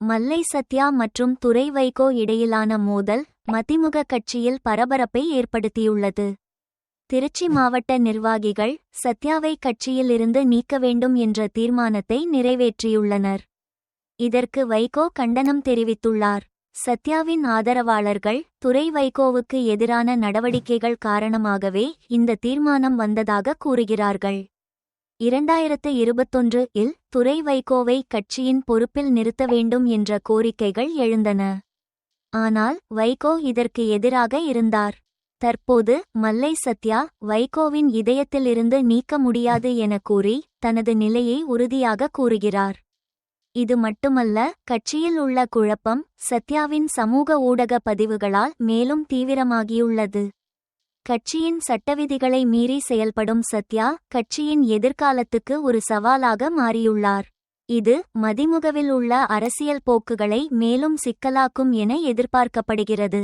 மல்லை சத்யா மற்றும் துரை வைகோ இடையிலான மோதல் மதிமுக கட்சியில் பரபரப்பை ஏற்படுத்தியுள்ளது. திருச்சி மாவட்ட நிர்வாகிகள் சத்யாவை கட்சியிலிருந்து நீக்க வேண்டும் என்ற தீர்மானத்தை நிறைவேற்றியுள்ளனர். இதற்கு வைகோ கண்டனம் தெரிவித்துள்ளார். சத்யாவின் ஆதரவாளர்கள் துரை வைகோவுக்கு எதிரான நடவடிக்கைகள் காரணமாகவே இந்த தீர்மானம் வந்ததாக கூறுகிறார்கள். இரண்டாயிரத்து இருபத்தொன்று இல் துரை வைகோவை கட்சியின் பொறுப்பில் நிறுத்த வேண்டும் என்ற கோரிக்கைகள் எழுந்தன. ஆனால் வைகோ இதற்கு எதிராக இருந்தார். தற்போது மல்லை சத்யா வைகோவின் இதயத்திலிருந்து நீக்க முடியாது என கூறி தனது நிலையை உறுதியாக கூறுகிறார். இது மட்டுமல்ல கட்சியில் உள்ள குழப்பம் சத்யாவின் சமூக ஊடக பதிவுகளால் மேலும் தீவிரமாகியுள்ளது. கட்சியின் சட்டவிதிகளை மீறி செயல்படும் சத்யா கட்சியின் எதிர்காலத்துக்கு ஒரு சவாலாக மாறியுள்ளார். இது மதிமுகவில் உள்ள அரசியல் போக்குகளை மேலும் சிக்கலாக்கும் என எதிர்பார்க்கப்படுகிறது.